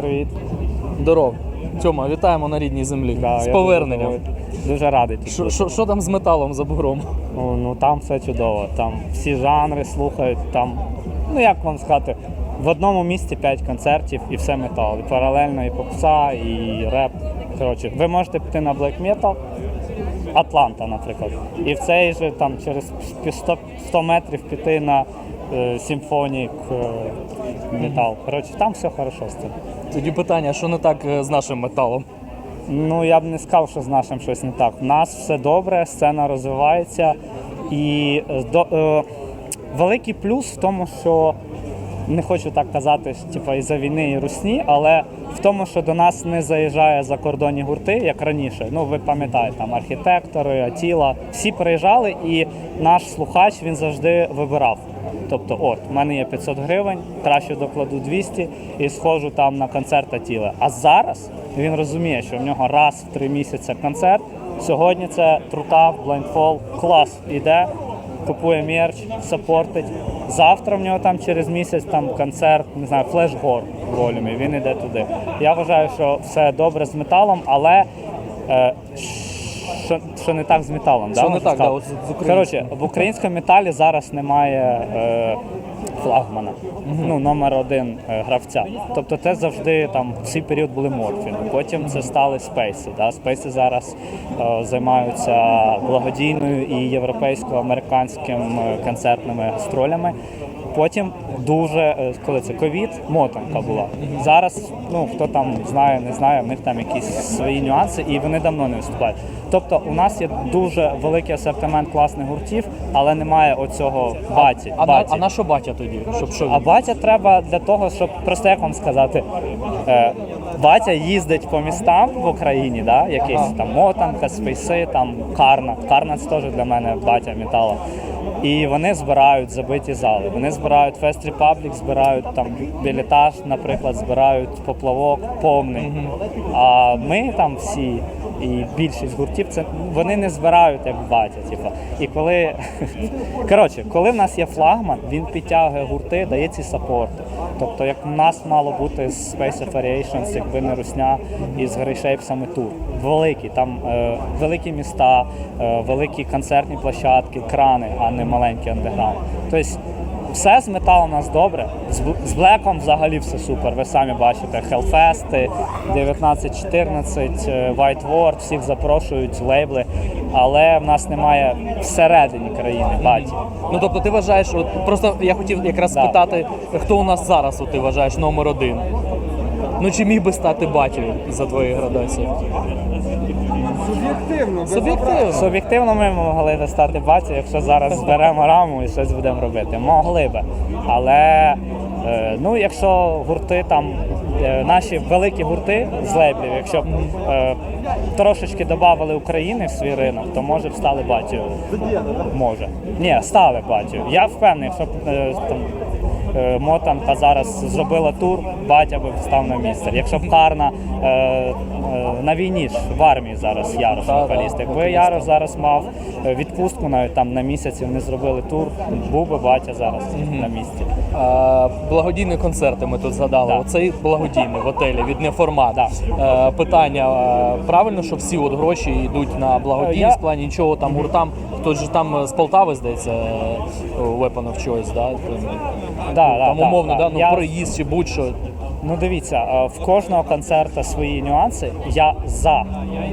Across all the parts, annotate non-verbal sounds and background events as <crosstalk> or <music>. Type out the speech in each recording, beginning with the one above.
привіт. Здоров. Тьома, вітаємо на рідній землі. Да, з я поверненням. Дуже, дуже радий. Що- Що що там з металом за бугром? Ну, ну там все чудово. Там всі жанри слухають. Там, ну як вам сказати, в одному місці 5 концертів і все метал. І паралельно і попса, і реп. Коротше, ви можете піти на black metal, Атланта, наприклад. І в цей же там через 100, 100 метрів піти на е, симфонік е, метал. Коротше, там все хорошо з цим. Тоді питання, що не так е, з нашим металом? Ну, я б не сказав, що з нашим щось не так. У нас все добре, сцена розвивається. І е, до, е, великий плюс в тому, що не хочу так казати, типу, із-за війни і русні, але в тому, що до нас не заїжджає закордонні гурти, як раніше. Ну, ви пам'ятаєте, там архітектори, Атіла, всі приїжджали, і наш слухач він завжди вибирав. Тобто, от, в мене є 500 гривень, краще докладу 200 і схожу там на концерт Атіли. А зараз він розуміє, що в нього раз в три місяці концерт. Сьогодні це трутав, блайндфол, клас іде, купує мерч, сапортить. Завтра в нього там через місяць там концерт, не знаю, флешгор в волюмі, він іде туди. Я вважаю, що все добре з металом, але е, що, що не так з металом. Що да, не так, да, от з- з українським. Коротше, в українському металі зараз немає е, флагмана, ну номер один е, гравця. Тобто це завжди там в цей період були морфіни. Потім це стали спейси. Да? Спейси зараз е, займаються благодійною і європейсько-американським е, концертними гастролями. Потім дуже е, коли це ковід, мотанка була. Зараз, ну хто там знає, не знає, в них там якісь свої нюанси, і вони давно не виступають. Тобто, у нас є дуже великий асортимент класних гуртів, але немає оцього баті. А, баті. а на що батя тоді? Щоб що А батя треба для того, щоб просто як вам сказати, е, батя їздить по містам в Україні, да, якийсь Ага. там Мотанка, Спейси, там Карна. Карна це теж для мене батя метала. І вони збирають забиті зали. Вони збирають Фест Republic, збирають там білетаж, наприклад, збирають поплавок повний. А ми там всі. І більшість гуртів це вони не збирають як батя. Типу. І коли <laughs> коротше, коли в нас є флагман, він підтягує гурти, дає ці сапорти. Тобто, як в нас мало бути з Space of якби не русня, і з Грейшейпсами тур. Великі, там е, великі міста, е, великі концертні площадки, крани, а не маленький андеграунд. Тобто все з металом у нас добре. З, Бл- Блеком взагалі все супер. Ви самі бачите, Hellfest, 1914, е, White Word, всіх запрошують лейбли, але в нас немає всередині країни баті. Ну тобто ти вважаєш, от просто я хотів якраз Да. спитати, хто у нас зараз, от ти вважаєш, номер один? Ну чи міг би стати батьком за твоєю градацією? Суб'єктивно, без Суб'єктивно. Суб'єктивно ми могли би стати баті, якщо зараз зберемо раму і щось будемо робити. Могли би. Але е, ну, якщо гурти там, е, наші великі гурти з лейблів, якщо б е, трошечки додавали України в свій ринок, то може б стали батю. Може. Ні, стали батю. Я впевнений, якщо б е, там. Е, Мотанка зараз зробила тур, батя би став на місце. Якщо б Карна е, на війні ж в армії зараз да, вокаліст. Якби Ярош зараз мав е, відпустку навіть там на місяць, і вони зробили тур, був би батя зараз на місці. А, благодійні концерти ми тут згадали. Да. Оцей благодійний в готелі від неформат. Да. Е, питання е, правильно, що всі от гроші йдуть на благодійність Я- плані нічого там гуртам. Хтось же там з Полтави, здається, е, Weapon of Choice, да? Там, Да, да, там да, умовно, да. да? ну Я- проїзд чи будь-що. Ну дивіться, е, в кожного концерта свої нюанси. Я за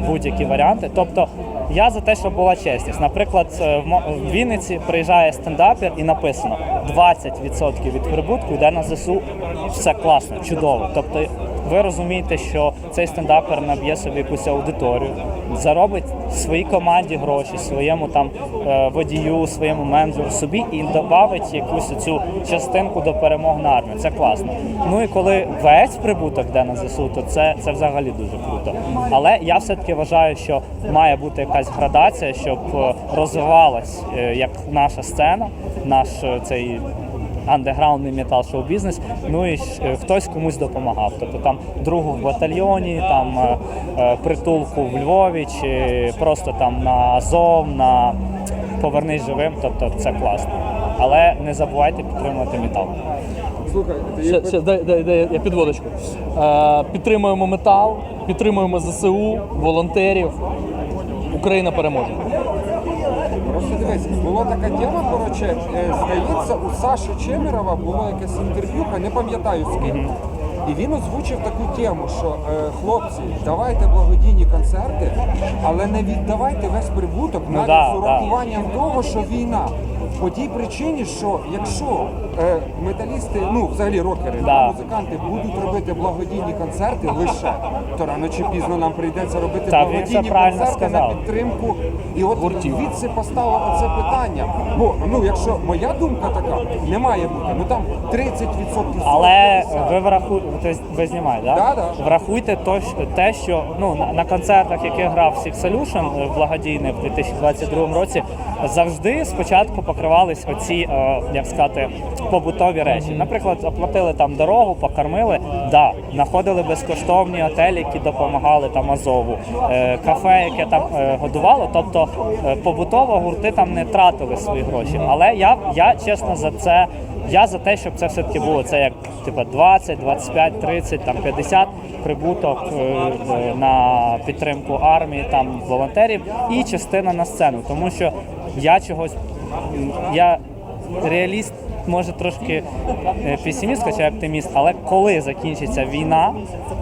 будь-які варіанти. Тобто я за те, щоб була чесність. Наприклад, е, в Вінниці приїжджає стендапер і написано 20% від прибутку йде на ЗСУ. Все класно, чудово. Тобто ви розумієте, що цей стендапер наб'є собі якусь аудиторію, заробить своїй команді гроші, своєму там е, водію, своєму менеджеру собі і додавить якусь цю частинку до перемоги на армію. Це класно. Ну і коли весь прибуток йде на ЗСУ, то це, це взагалі дуже круто. Але я все-таки вважаю, що має бути якась градація, щоб е, розвивалась е, як наша сцена, наш цей андеграундний метал шоу бізнес. Ну і е, хтось комусь допомагав. Тобто там другу в батальйоні, там е, е, притулку в Львові, чи просто там на Азов, на повернись живим. Тобто це класно. але не забувайте підтримувати метал. Слухай, ти Ще, ще, дай, дай, дай, я підводочку. Е, підтримуємо метал, підтримуємо ЗСУ, волонтерів. Україна переможе. Просто дивись, була така тема, коротше, е, здається, у Саші Чемерова було якесь інтерв'ю, не пам'ятаю з ким. І він озвучив таку тему, що е, хлопці, давайте благодійні концерти, але не віддавайте весь прибуток навіть Ну да, з урахуванням того, що війна. По тій причині, що якщо е, металісти, ну взагалі рокери, Да. музиканти будуть робити благодійні концерти лише, то рано чи пізно нам прийдеться робити Так, він благодійні правильно концерти на сказав. підтримку. І от звідси поставив оце питання. Бо ну, якщо моя думка така, не має бути. Ну там 30% Але ви врахуєте, ви знімаєте, да? Да, да. врахуйте то, те, що ну на, на концертах, яких грав Six Solution е, благодійний в 2022 році, завжди спочатку покривались оці, е, як сказати, побутові речі. Наприклад, оплатили там дорогу, покормили, да, знаходили безкоштовні готелі, які допомагали там Азову, е, кафе, яке там е, годувало. Тобто е, побутово гурти там не тратили свої гроші. Але я, я чесно за це. Я за те, щоб це все-таки було це як типа 20, 25, 30, там 50 прибуток е, на підтримку армії, там волонтерів і частина на сцену. Тому що я чогось я реаліст, може трошки е, песиміст, хоча оптиміст, але коли закінчиться війна,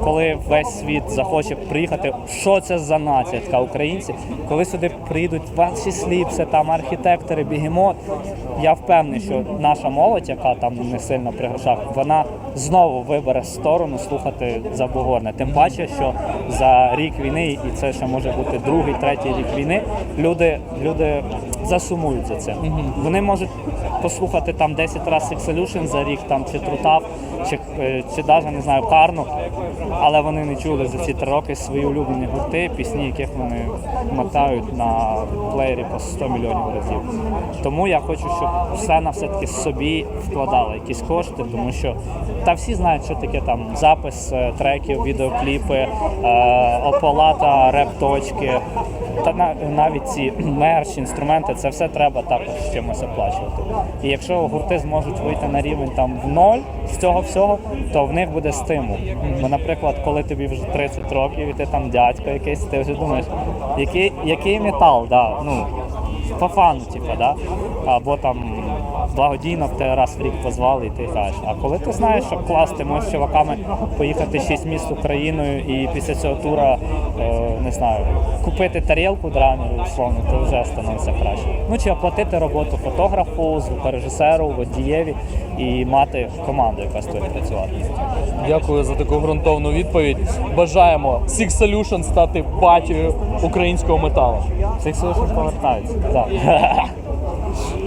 коли весь світ захоче приїхати, що це за нація така українці, коли сюди приїдуть ваші сліпси, там архітектори, бігемот, я впевнений, що наша молодь, яка там не сильно при грошах, вона знову вибере сторону слухати забугорне. Тим паче, що за рік війни, і це ще може бути другий, третій рік війни, люди, люди засумують за це. Вони можуть послухати там 10 разів Six Solution за рік, там чи Трутав, чи, е, чи навіть не знаю, Карну, але вони не чули за ці три роки свої улюблені гурти, пісні, яких вони мотають на плеєрі по 100 мільйонів разів. Тому я хочу, щоб сцена все-таки собі вкладала якісь кошти, тому що та всі знають, що таке там запис е, треків, відеокліпи, е, оплата, реп-точки. Та на- навіть ці мерч, інструменти, це все треба також чимось оплачувати. І якщо гурти зможуть вийти на рівень там в ноль з цього всього, то в них буде стимул. Бо, наприклад, коли тобі вже 30 років і ти там дядько якийсь, ти вже думаєш, який, який метал, да, ну, по фану, типу, да? або там благодійно в тебе раз в рік позвали і ти граєш. А коли ти знаєш, що клас, ти можеш чуваками поїхати 6 міст Україною і після цього тура, е, не знаю, купити тарілку драмеру, условно, то вже становиться краще. Ну чи оплатити роботу фотографу, звукорежисеру, водієві і мати команду, яка тобою працювати. Дякую за таку ґрунтовну відповідь. Бажаємо Six Solution стати батькою українського металу. Цих повертаються. Так. <laughs>